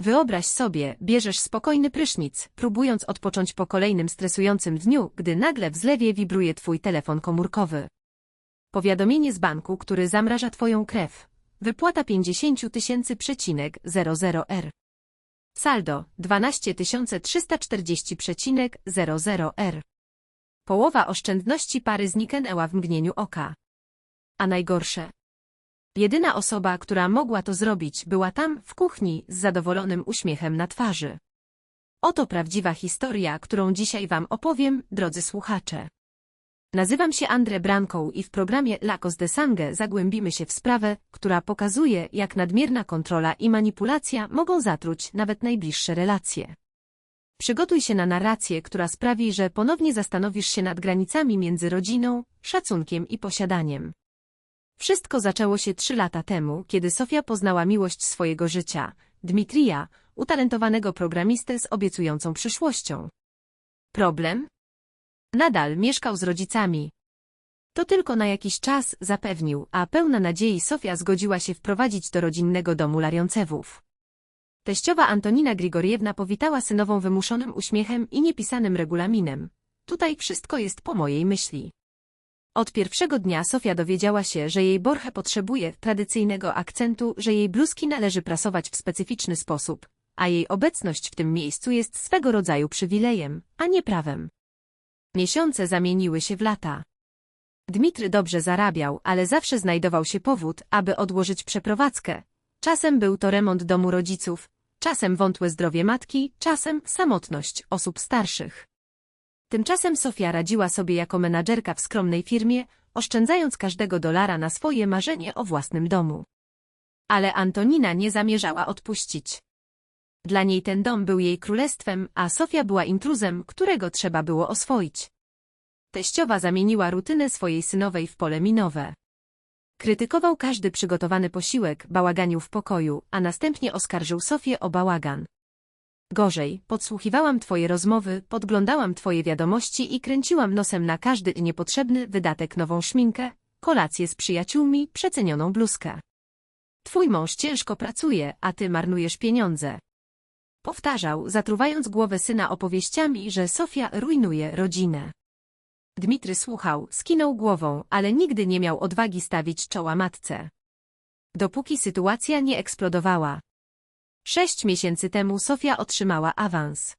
Wyobraź sobie, bierzesz spokojny prysznic, próbując odpocząć po kolejnym stresującym dniu, gdy nagle w zlewie wibruje twój telefon komórkowy. Powiadomienie z banku, który zamraża twoją krew. Wypłata 50 tysięcy przecinek 00R. Saldo 12 340 przecinek 00R. Połowa oszczędności pary zniknęła w mgnieniu oka. A najgorsze. Jedyna osoba, która mogła to zrobić, była tam, w kuchni, z zadowolonym uśmiechem na twarzy. Oto prawdziwa historia, którą dzisiaj Wam opowiem, drodzy słuchacze. Nazywam się Andre Branką i w programie Lacos de Sangue zagłębimy się w sprawę, która pokazuje, jak nadmierna kontrola i manipulacja mogą zatruć nawet najbliższe relacje. Przygotuj się na narrację, która sprawi, że ponownie zastanowisz się nad granicami między rodziną, szacunkiem i posiadaniem. Wszystko zaczęło się trzy lata temu, kiedy Sofia poznała miłość swojego życia, Dmitrija, utalentowanego programistę z obiecującą przyszłością. Problem? Nadal mieszkał z rodzicami. To tylko na jakiś czas zapewnił, a pełna nadziei Sofia zgodziła się wprowadzić do rodzinnego domu Lariącewów. Teściowa Antonina Grigoriewna powitała synową wymuszonym uśmiechem i niepisanym regulaminem. Tutaj wszystko jest po mojej myśli. Od pierwszego dnia Sofia dowiedziała się, że jej borche potrzebuje tradycyjnego akcentu, że jej bluzki należy prasować w specyficzny sposób, a jej obecność w tym miejscu jest swego rodzaju przywilejem, a nie prawem. Miesiące zamieniły się w lata. Dmitry dobrze zarabiał, ale zawsze znajdował się powód, aby odłożyć przeprowadzkę. Czasem był to remont domu rodziców, czasem wątłe zdrowie matki, czasem samotność osób starszych. Tymczasem Sofia radziła sobie jako menadżerka w skromnej firmie, oszczędzając każdego dolara na swoje marzenie o własnym domu. Ale Antonina nie zamierzała odpuścić. Dla niej ten dom był jej królestwem, a Sofia była intruzem, którego trzeba było oswoić. Teściowa zamieniła rutynę swojej synowej w pole minowe. Krytykował każdy przygotowany posiłek, bałaganił w pokoju, a następnie oskarżył Sofię o bałagan. Gorzej, podsłuchiwałam twoje rozmowy, podglądałam twoje wiadomości i kręciłam nosem na każdy niepotrzebny wydatek nową szminkę, kolację z przyjaciółmi, przecenioną bluzkę. Twój mąż ciężko pracuje, a ty marnujesz pieniądze. Powtarzał, zatruwając głowę syna opowieściami, że Sofia rujnuje rodzinę. Dmitry słuchał, skinął głową, ale nigdy nie miał odwagi stawić czoła matce. Dopóki sytuacja nie eksplodowała. Sześć miesięcy temu Sofia otrzymała awans.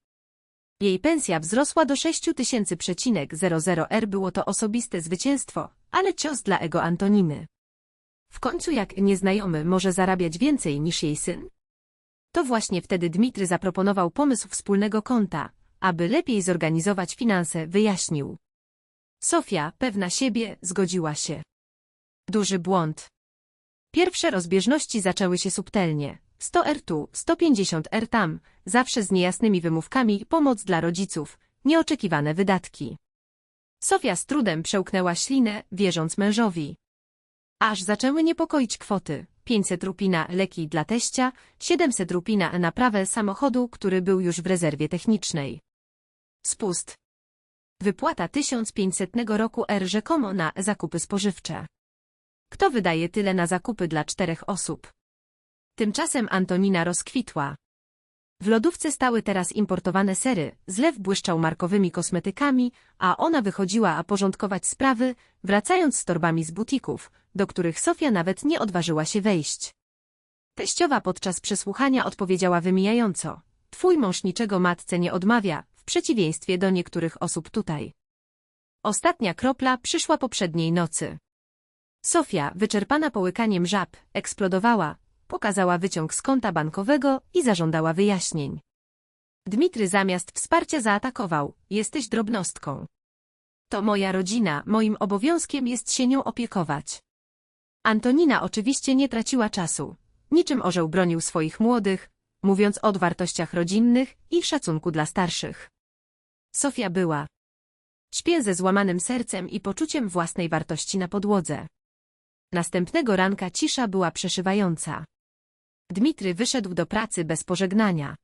Jej pensja wzrosła do 6000,00R. Było to osobiste zwycięstwo, ale cios dla ego Antoniny. W końcu jak nieznajomy może zarabiać więcej niż jej syn? To właśnie wtedy Dmitry zaproponował pomysł wspólnego konta, aby lepiej zorganizować finanse, wyjaśnił. Sofia, pewna siebie, zgodziła się. Duży błąd. Pierwsze rozbieżności zaczęły się subtelnie. 100 R tu, 150 R tam, zawsze z niejasnymi wymówkami, pomoc dla rodziców, nieoczekiwane wydatki. Sofia z trudem przełknęła ślinę, wierząc mężowi. Aż zaczęły niepokoić kwoty. 500 rupina leki dla teścia, 700 rupina na naprawę samochodu, który był już w rezerwie technicznej. Spust. Wypłata 1500 roku R rzekomo na zakupy spożywcze. Kto wydaje tyle na zakupy dla czterech osób? Tymczasem Antonina rozkwitła. W lodówce stały teraz importowane sery, zlew błyszczał markowymi kosmetykami, a ona wychodziła porządkować sprawy, wracając z torbami z butików, do których Sofia nawet nie odważyła się wejść. Teściowa podczas przesłuchania odpowiedziała wymijająco. Twój mąż niczego matce nie odmawia, w przeciwieństwie do niektórych osób tutaj. Ostatnia kropla przyszła poprzedniej nocy. Sofia, wyczerpana połykaniem żab, eksplodowała, pokazała wyciąg z konta bankowego i zażądała wyjaśnień. Dmitry zamiast wsparcia zaatakował, jesteś drobnostką. To moja rodzina, moim obowiązkiem jest się nią opiekować. Antonina oczywiście nie traciła czasu. Niczym orzeł bronił swoich młodych, mówiąc o wartościach rodzinnych i szacunku dla starszych. Sofia była. Śpię ze złamanym sercem i poczuciem własnej wartości na podłodze. Następnego ranka cisza była przeszywająca. Dmitry wyszedł do pracy bez pożegnania.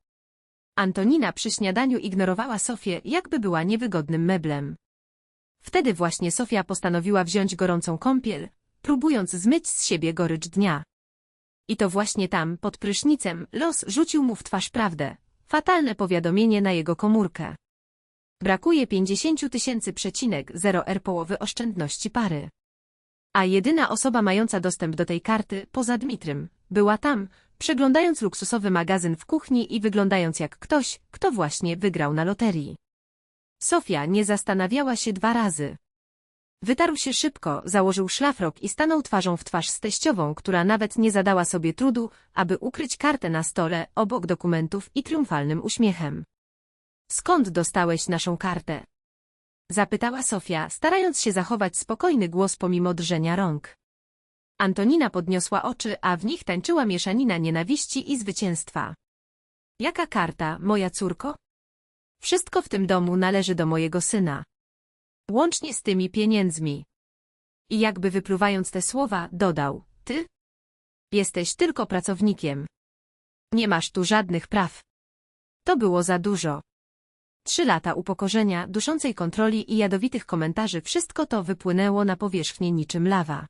Antonina przy śniadaniu ignorowała Sofię, jakby była niewygodnym meblem. Wtedy właśnie Sofia postanowiła wziąć gorącą kąpiel, próbując zmyć z siebie gorycz dnia. I to właśnie tam, pod prysznicem, los rzucił mu w twarz prawdę. Fatalne powiadomienie na jego komórkę. Brakuje 50 tysięcy przecinek 0 R połowy oszczędności pary. A jedyna osoba mająca dostęp do tej karty, poza Dmitrym, była tam, przeglądając luksusowy magazyn w kuchni i wyglądając jak ktoś, kto właśnie wygrał na loterii. Sofia nie zastanawiała się dwa razy. Wytarł się szybko, założył szlafrok i stanął twarzą w twarz z teściową, która nawet nie zadała sobie trudu, aby ukryć kartę na stole, obok dokumentów i triumfalnym uśmiechem. Skąd dostałeś naszą kartę? Zapytała Sofia, starając się zachować spokojny głos pomimo drżenia rąk. Antonina podniosła oczy, a w nich tańczyła mieszanina nienawiści i zwycięstwa. Jaka karta, moja córko? Wszystko w tym domu należy do mojego syna. Łącznie z tymi pieniędzmi. I jakby wypluwając te słowa, dodał, ty? Jesteś tylko pracownikiem. Nie masz tu żadnych praw. To było za dużo. Trzy lata upokorzenia, duszącej kontroli i jadowitych komentarzy wszystko to wypłynęło na powierzchnię niczym lawa.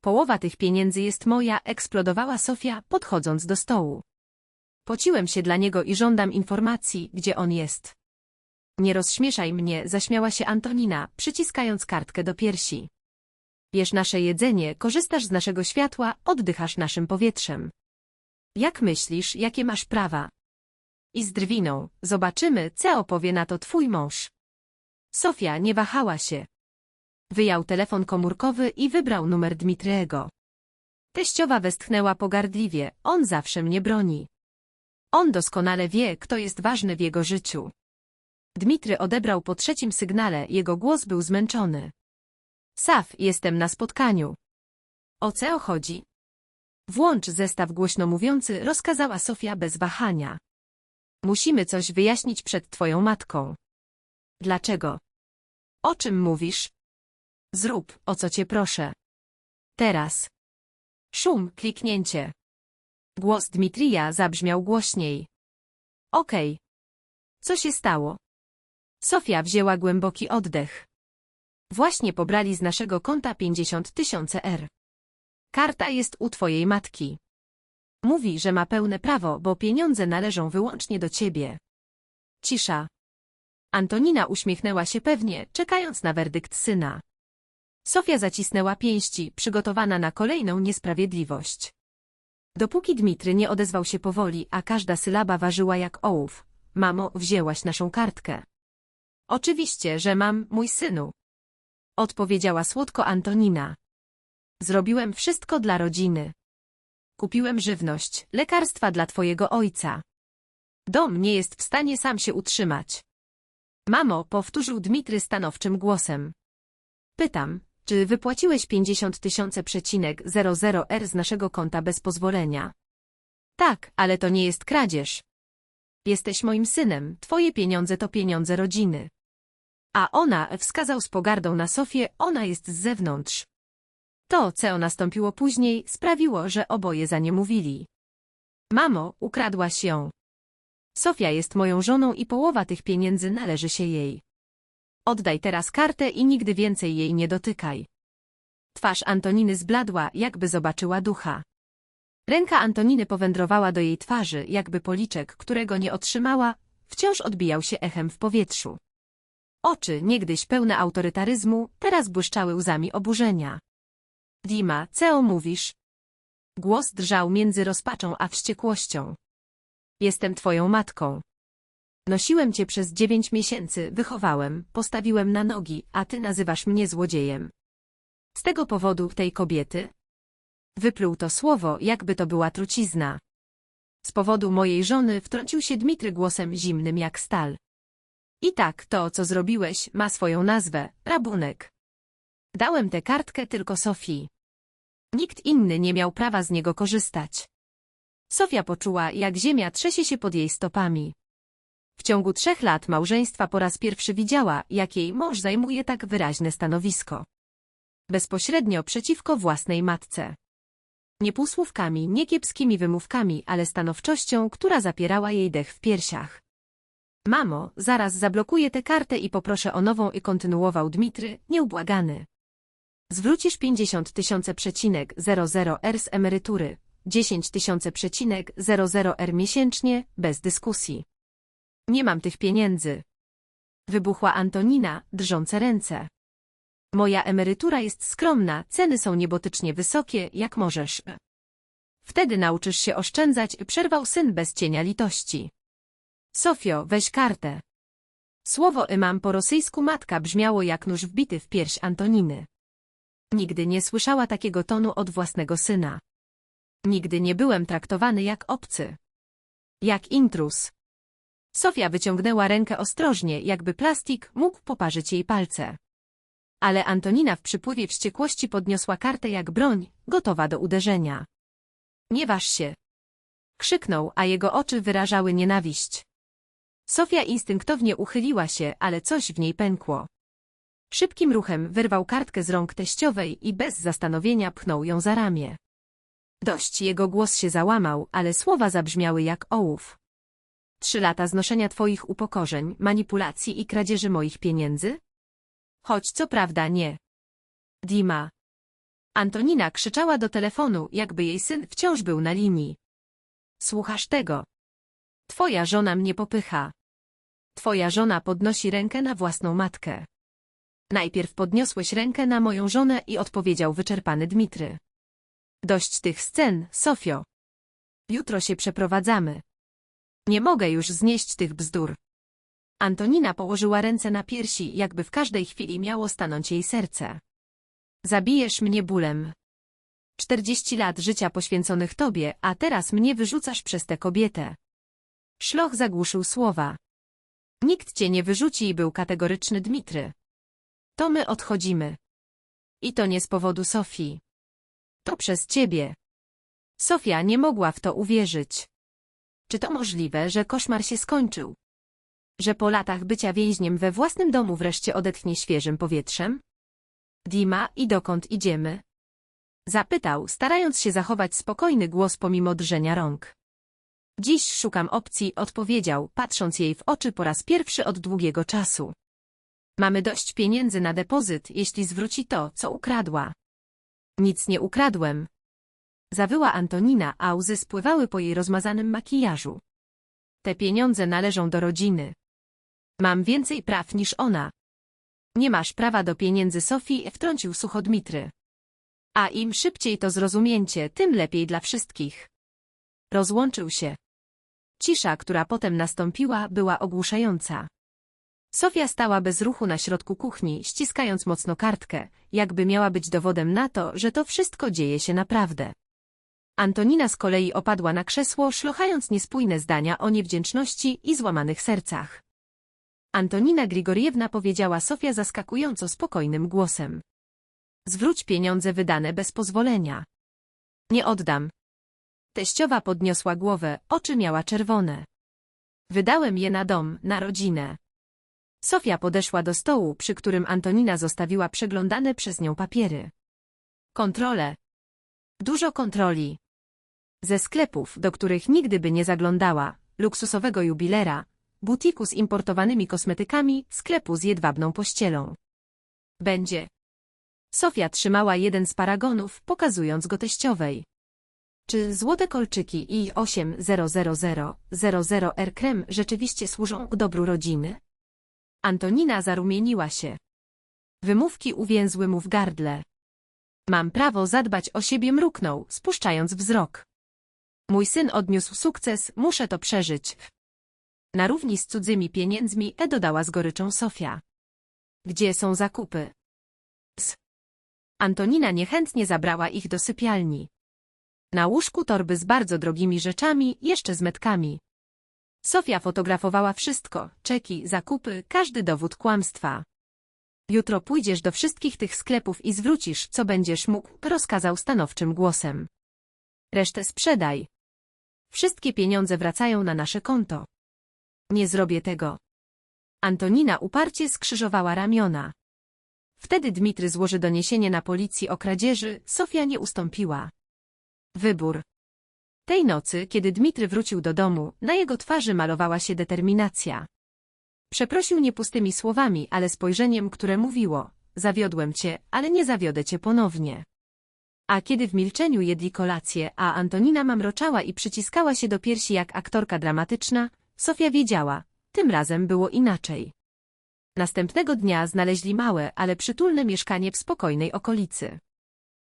Połowa tych pieniędzy jest moja, eksplodowała Sofia, podchodząc do stołu. Pociłem się dla niego i żądam informacji, gdzie on jest. Nie rozśmieszaj mnie, zaśmiała się Antonina, przyciskając kartkę do piersi. Jesz nasze jedzenie, korzystasz z naszego światła, oddychasz naszym powietrzem. Jak myślisz, jakie masz prawa? I z drwiną, zobaczymy, co opowie na to twój mąż. Sofia nie wahała się. Wyjął telefon komórkowy i wybrał numer Dmitriego. Teściowa westchnęła pogardliwie, on zawsze mnie broni. On doskonale wie, kto jest ważny w jego życiu. Dmitry odebrał po trzecim sygnale, jego głos był zmęczony. Saf, jestem na spotkaniu. O co chodzi? Włącz zestaw głośno mówiący, rozkazała Sofia bez wahania. Musimy coś wyjaśnić przed twoją matką. Dlaczego? O czym mówisz? Zrób, o co cię proszę. Teraz. Szum, kliknięcie. Głos Dmitrija zabrzmiał głośniej. Okej. Okay. Co się stało? Sofia wzięła głęboki oddech. Właśnie pobrali z naszego konta 50 tysięcy R. Karta jest u twojej matki. Mówi, że ma pełne prawo, bo pieniądze należą wyłącznie do ciebie. Cisza. Antonina uśmiechnęła się pewnie, czekając na werdykt syna. Sofia zacisnęła pięści, przygotowana na kolejną niesprawiedliwość. Dopóki Dmitry nie odezwał się powoli, a każda sylaba ważyła jak ołów. Mamo, wzięłaś naszą kartkę. Oczywiście, że mam, mój synu. Odpowiedziała słodko Antonina. Zrobiłem wszystko dla rodziny. Kupiłem żywność, lekarstwa dla twojego ojca. Dom nie jest w stanie sam się utrzymać. Mamo, powtórzył Dmitry stanowczym głosem. Pytam, czy wypłaciłeś 50 tysięcy przecinek 00R z naszego konta bez pozwolenia? Tak, ale to nie jest kradzież. Jesteś moim synem, twoje pieniądze to pieniądze rodziny. A ona, wskazał z pogardą na Sofię, ona jest z zewnątrz. To, co nastąpiło później, sprawiło, że oboje za nie mówili. Mamo, ukradłaś ją. Sofia jest moją żoną i połowa tych pieniędzy należy się jej. Oddaj teraz kartę i nigdy więcej jej nie dotykaj. Twarz Antoniny zbladła, jakby zobaczyła ducha. Ręka Antoniny powędrowała do jej twarzy, jakby policzek, którego nie otrzymała, wciąż odbijał się echem w powietrzu. Oczy, niegdyś pełne autorytaryzmu, teraz błyszczały łzami oburzenia. Dima, co mówisz? Głos drżał między rozpaczą a wściekłością. Jestem twoją matką. Nosiłem cię przez dziewięć miesięcy, wychowałem, postawiłem na nogi, a ty nazywasz mnie złodziejem. Z tego powodu tej kobiety? Wypluł to słowo, jakby to była trucizna. Z powodu mojej żony wtrącił się Dmitry głosem zimnym jak stal. I tak, to, co zrobiłeś, ma swoją nazwę, rabunek. Dałem tę kartkę tylko Sofii. Nikt inny nie miał prawa z niego korzystać. Sofia poczuła, jak ziemia trzęsie się pod jej stopami. W ciągu trzech lat małżeństwa po raz pierwszy widziała, jak jej mąż zajmuje tak wyraźne stanowisko. Bezpośrednio przeciwko własnej matce. Nie półsłówkami, nie kiepskimi wymówkami, ale stanowczością, która zapierała jej dech w piersiach. Mamo, zaraz zablokuję tę kartę i poproszę o nową i kontynuował Dmitry, nieubłagany. Zwrócisz 50 tysięcy przecinek 00 R z emerytury. 10 tysięcy przecinek 00 R miesięcznie, bez dyskusji. Nie mam tych pieniędzy. Wybuchła Antonina, drżące ręce. Moja emerytura jest skromna, ceny są niebotycznie wysokie, jak możesz. Wtedy nauczysz się oszczędzać, przerwał syn bez cienia litości. Sofio, weź kartę. Słowo imam po rosyjsku matka brzmiało jak nóż wbity w pierś Antoniny. Nigdy nie słyszała takiego tonu od własnego syna. Nigdy nie byłem traktowany jak obcy. Jak intrus. Sofia wyciągnęła rękę ostrożnie, jakby plastik mógł poparzyć jej palce. Ale Antonina w przypływie wściekłości podniosła kartę jak broń, gotowa do uderzenia. Nie waż się. Krzyknął, a jego oczy wyrażały nienawiść. Sofia instynktownie uchyliła się, ale coś w niej pękło. Szybkim ruchem wyrwał kartkę z rąk teściowej i bez zastanowienia pchnął ją za ramię. Dość jego głos się załamał, ale słowa zabrzmiały jak ołów. Trzy lata znoszenia twoich upokorzeń, manipulacji i kradzieży moich pieniędzy? Choć co prawda nie. Dima. Antonina krzyczała do telefonu, jakby jej syn wciąż był na linii. Słuchasz tego? Twoja żona mnie popycha. Twoja żona podnosi rękę na własną matkę. Najpierw podniosłeś rękę na moją żonę i odpowiedział wyczerpany Dmitry. Dość tych scen, Sofio. Jutro się przeprowadzamy. Nie mogę już znieść tych bzdur. Antonina położyła ręce na piersi, jakby w każdej chwili miało stanąć jej serce. Zabijesz mnie bólem. Czterdzieści lat życia poświęconych tobie, a teraz mnie wyrzucasz przez tę kobietę. Szloch zagłuszył słowa. Nikt cię nie wyrzuci i był kategoryczny Dmitry. To my odchodzimy. I to nie z powodu Sofii. To przez ciebie. Sofia nie mogła w to uwierzyć. Czy to możliwe, że koszmar się skończył? Że po latach bycia więźniem we własnym domu wreszcie odetchnie świeżym powietrzem? Dima, i dokąd idziemy? Zapytał, starając się zachować spokojny głos pomimo drżenia rąk. Dziś szukam opcji, odpowiedział, patrząc jej w oczy po raz pierwszy od długiego czasu. Mamy dość pieniędzy na depozyt, jeśli zwróci to, co ukradła. Nic nie ukradłem. Zawyła Antonina, a łzy spływały po jej rozmazanym makijażu. Te pieniądze należą do rodziny. Mam więcej praw niż ona. Nie masz prawa do pieniędzy Sofii, wtrącił sucho Dmitry. A im szybciej to zrozumiecie, tym lepiej dla wszystkich. Rozłączył się. Cisza, która potem nastąpiła, była ogłuszająca. Sofia stała bez ruchu na środku kuchni, ściskając mocno kartkę, jakby miała być dowodem na to, że to wszystko dzieje się naprawdę. Antonina z kolei opadła na krzesło, szlochając niespójne zdania o niewdzięczności i złamanych sercach. Antonina Grigoriewna powiedziała Sofia zaskakująco spokojnym głosem. Zwróć pieniądze wydane bez pozwolenia. Nie oddam. Teściowa podniosła głowę, oczy miała czerwone. Wydałem je na dom, na rodzinę. Sofia podeszła do stołu, przy którym Antonina zostawiła przeglądane przez nią papiery. Kontrole. Dużo kontroli. Ze sklepów, do których nigdy by nie zaglądała, luksusowego jubilera, butiku z importowanymi kosmetykami, sklepu z jedwabną pościelą. Będzie. Sofia trzymała jeden z paragonów, pokazując go teściowej. Czy złote kolczyki i 800000 R krem rzeczywiście służą dobru rodziny? Antonina zarumieniła się. Wymówki uwięzły mu w gardle. Mam prawo zadbać o siebie mruknął, spuszczając wzrok. Mój syn odniósł sukces, muszę to przeżyć. Na równi z cudzymi pieniędzmi E dodała z goryczą Sofia. Gdzie są zakupy? S. Antonina niechętnie zabrała ich do sypialni. Na łóżku torby z bardzo drogimi rzeczami, jeszcze z metkami. Sofia fotografowała wszystko, czeki, zakupy, każdy dowód kłamstwa. Jutro pójdziesz do wszystkich tych sklepów i zwrócisz, co będziesz mógł, rozkazał stanowczym głosem. Resztę sprzedaj. Wszystkie pieniądze wracają na nasze konto. Nie zrobię tego. Antonina uparcie skrzyżowała ramiona. Wtedy Dmitry złoży doniesienie na policję o kradzieży, Sofia nie ustąpiła. Wybór. Tej nocy, kiedy Dmitry wrócił do domu, na jego twarzy malowała się determinacja. Przeprosił nie pustymi słowami, ale spojrzeniem, które mówiło, zawiodłem cię, ale nie zawiodę cię ponownie. A kiedy w milczeniu jedli kolację, a Antonina mamroczała i przyciskała się do piersi jak aktorka dramatyczna, Sofia wiedziała, tym razem było inaczej. Następnego dnia znaleźli małe, ale przytulne mieszkanie w spokojnej okolicy.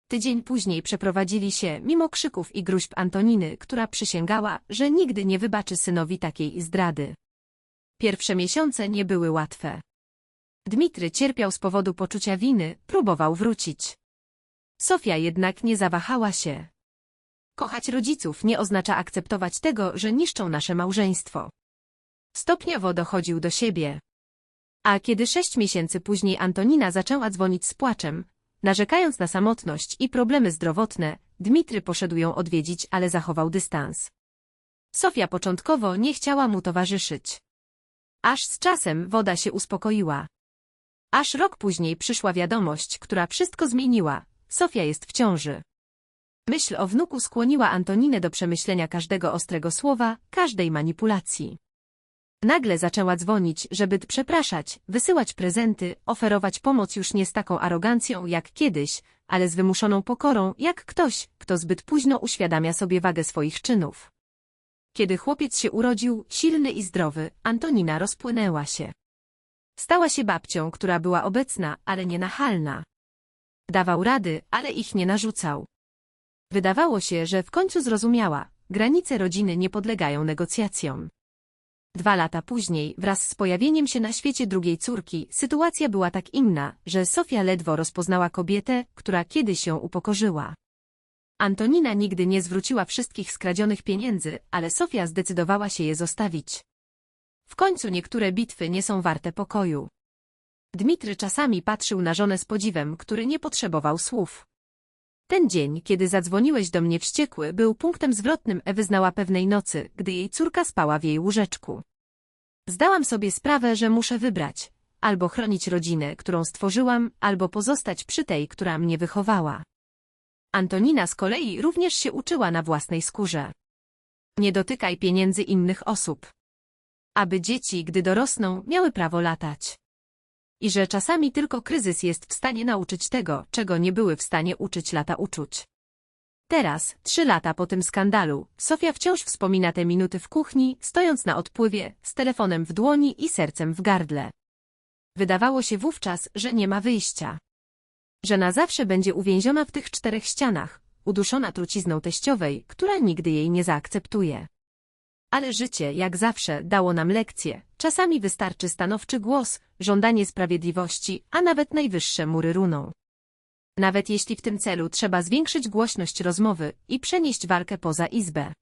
Tydzień później przeprowadzili się, mimo krzyków i gruźb Antoniny, która przysięgała, że nigdy nie wybaczy synowi takiej zdrady. Pierwsze miesiące nie były łatwe. Dmitry cierpiał z powodu poczucia winy, próbował wrócić. Sofia jednak nie zawahała się. Kochać rodziców nie oznacza akceptować tego, że niszczą nasze małżeństwo. Stopniowo dochodził do siebie. A kiedy sześć miesięcy później Antonina zaczęła dzwonić z płaczem, narzekając na samotność i problemy zdrowotne, Dmitry poszedł ją odwiedzić, ale zachował dystans. Sofia początkowo nie chciała mu towarzyszyć. Aż z czasem woda się uspokoiła. Aż rok później przyszła wiadomość, która wszystko zmieniła. Sofia jest w ciąży. Myśl o wnuku skłoniła Antoninę do przemyślenia każdego ostrego słowa, każdej manipulacji. Nagle zaczęła dzwonić, żeby przepraszać, wysyłać prezenty, oferować pomoc już nie z taką arogancją jak kiedyś, ale z wymuszoną pokorą, jak ktoś, kto zbyt późno uświadamia sobie wagę swoich czynów. Kiedy chłopiec się urodził, silny i zdrowy, Antonina rozpłynęła się. Stała się babcią, która była obecna, ale nie nachalna. Dawał rady, ale ich nie narzucał. Wydawało się, że w końcu zrozumiała, granice rodziny nie podlegają negocjacjom. Dwa lata później, wraz z pojawieniem się na świecie drugiej córki, sytuacja była tak inna, że Sofia ledwo rozpoznała kobietę, która kiedyś ją upokorzyła. Antonina nigdy nie zwróciła wszystkich skradzionych pieniędzy, ale Sofia zdecydowała się je zostawić. W końcu niektóre bitwy nie są warte pokoju. Dmitry czasami patrzył na żonę z podziwem, który nie potrzebował słów. Ten dzień, kiedy zadzwoniłeś do mnie wściekły, był punktem zwrotnym Ewy znała pewnej nocy, gdy jej córka spała w jej łóżeczku. Zdałam sobie sprawę, że muszę wybrać. Albo chronić rodzinę, którą stworzyłam, albo pozostać przy tej, która mnie wychowała. Antonina z kolei również się uczyła na własnej skórze. Nie dotykaj pieniędzy innych osób. Aby dzieci, gdy dorosną, miały prawo latać. I że czasami tylko kryzys jest w stanie nauczyć tego, czego nie były w stanie uczyć lata uczuć. Teraz, trzy lata po tym skandalu, Sofia wciąż wspomina te minuty w kuchni, stojąc na odpływie, z telefonem w dłoni i sercem w gardle. Wydawało się wówczas, że nie ma wyjścia. Że na zawsze będzie uwięziona w tych czterech ścianach, uduszona trucizną teściowej, która nigdy jej nie zaakceptuje. Ale życie, jak zawsze, dało nam lekcje. Czasami wystarczy stanowczy głos, żądanie sprawiedliwości, a nawet najwyższe mury runą. Nawet jeśli w tym celu trzeba zwiększyć głośność rozmowy i przenieść walkę poza izbę.